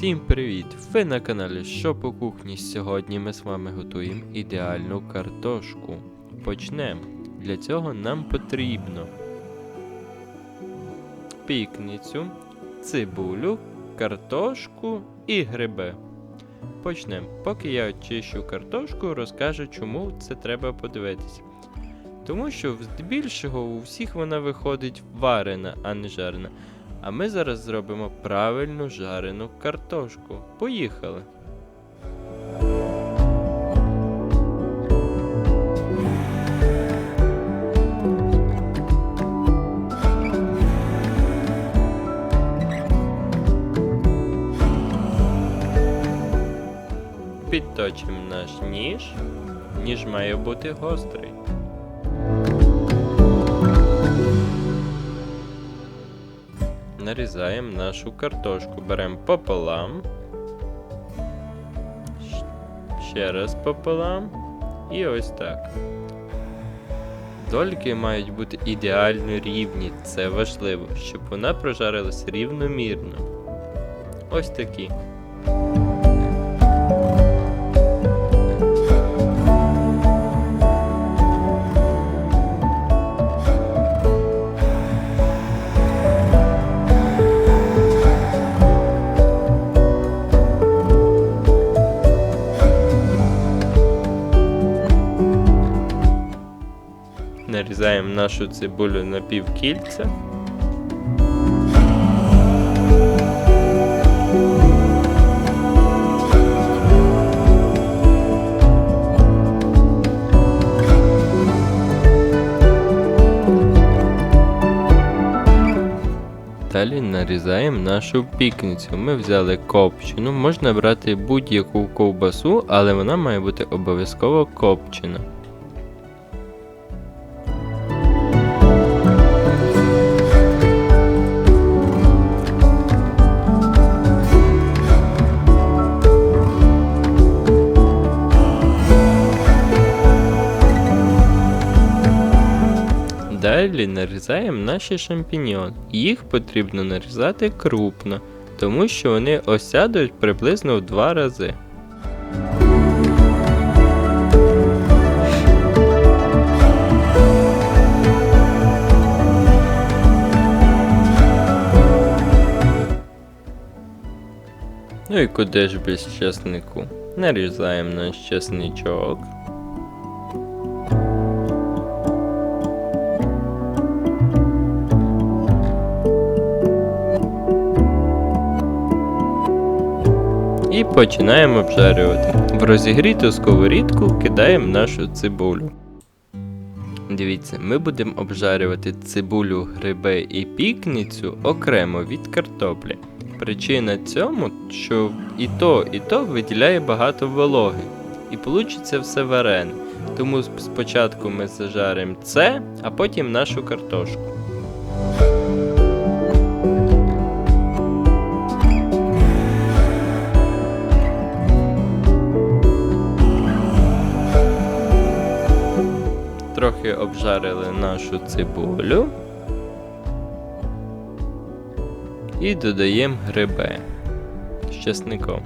Всім привіт! Ви на каналі Що по кухні. Сьогодні ми з вами готуємо ідеальну картошку. Почнемо. Для цього нам потрібно пікницю, цибулю, картошку і гриби. Почнемо. Поки я очищу картошку, розкажу, чому це треба подивитися. Тому що здебільшого у всіх вона виходить варена, а не жарена. А ми зараз зробимо правильну жарену картошку. Поїхали! Підточимо наш ніж. Ніж має бути гострий. Нарізаємо нашу картошку. Беремо пополам. Ще раз пополам. І ось так. Дольки мають бути ідеально рівні. Це важливо, щоб вона прожарилась рівномірно. Ось такі. Нашу цибулю на півкільця. Далі нарізаємо нашу пікницю. Ми взяли копчену, можна брати будь-яку ковбасу, але вона має бути обов'язково копчена. Далі нарізаємо наші шампіньйони. Їх потрібно нарізати крупно, тому що вони осядуть приблизно в два рази. Ну і куди ж без чеснику? Нарізаємо наш чесничок. І починаємо обжарювати. В розігріту сковорідку кидаємо нашу цибулю. Дивіться, ми будемо обжарювати цибулю, гриби і пікницю окремо від картоплі. Причина цьому, що і то, і то виділяє багато вологи, і получиться все варене. Тому спочатку ми зажаримо це, а потім нашу картошку. Трохи обжарили нашу цибулю. І додаємо гриби з чесником.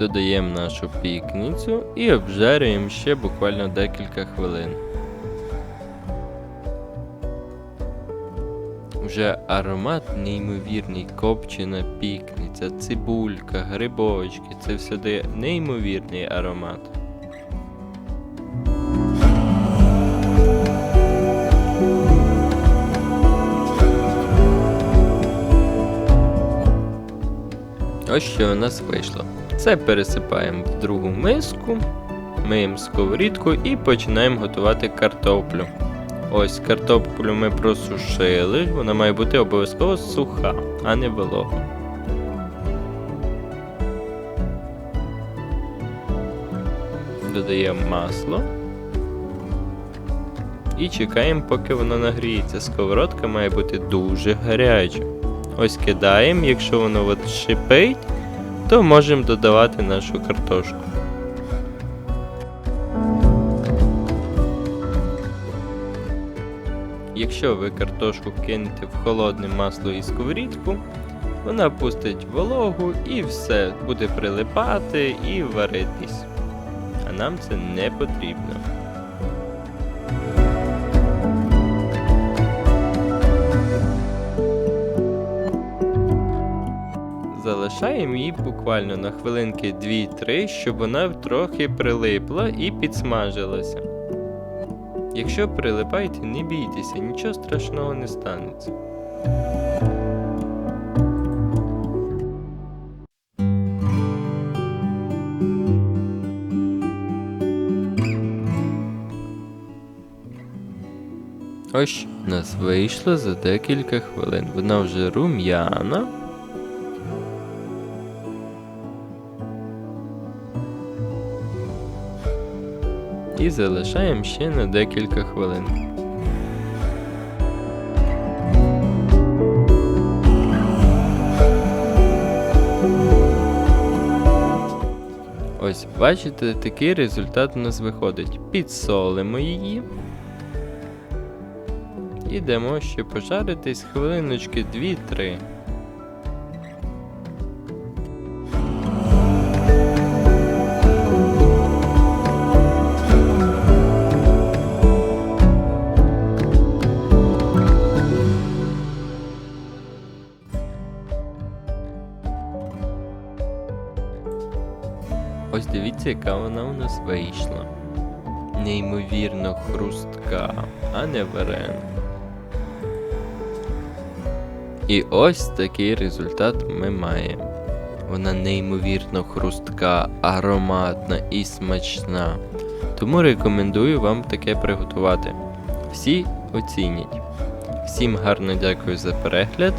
Додаємо нашу пікницю і обжарюємо ще буквально декілька хвилин. Вже аромат неймовірний, копчена пікниця, цибулька, грибочки, це все дає неймовірний аромат. Ось що у нас вийшло. Це пересипаємо в другу миску, миємо сковорідку і починаємо готувати картоплю. Ось картоплю ми просушили, вона має бути обов'язково суха, а не волога. Додаємо масло. І чекаємо, поки воно нагріється. Сковородка має бути дуже гаряча. Ось кидаємо, якщо воно от шипить, то можемо додавати нашу картошку. Якщо ви картошку кинете в холодне масло і сковорідку, вона пустить вологу і все буде прилипати і варитись. А нам це не потрібно. Залишаємо її буквально на хвилинки 2-3, щоб вона трохи прилипла і підсмажилася. Якщо прилипаєте, не бійтеся, нічого страшного не станеться. Ось нас вийшло за декілька хвилин. Вона вже рум'яна. І залишаємо ще на декілька хвилин. Ось, бачите, такий результат у нас виходить. Підсолимо її. І дамо ще пожаритись хвилиночки 2-3. Ось дивіться, яка вона у нас вийшла. Неймовірно хрустка, а не варена. І ось такий результат ми маємо. Вона неймовірно хрустка, ароматна і смачна. Тому рекомендую вам таке приготувати. Всі оцінять. Всім гарно дякую за перегляд.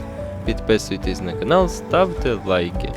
Підписуйтесь на канал, ставте лайки.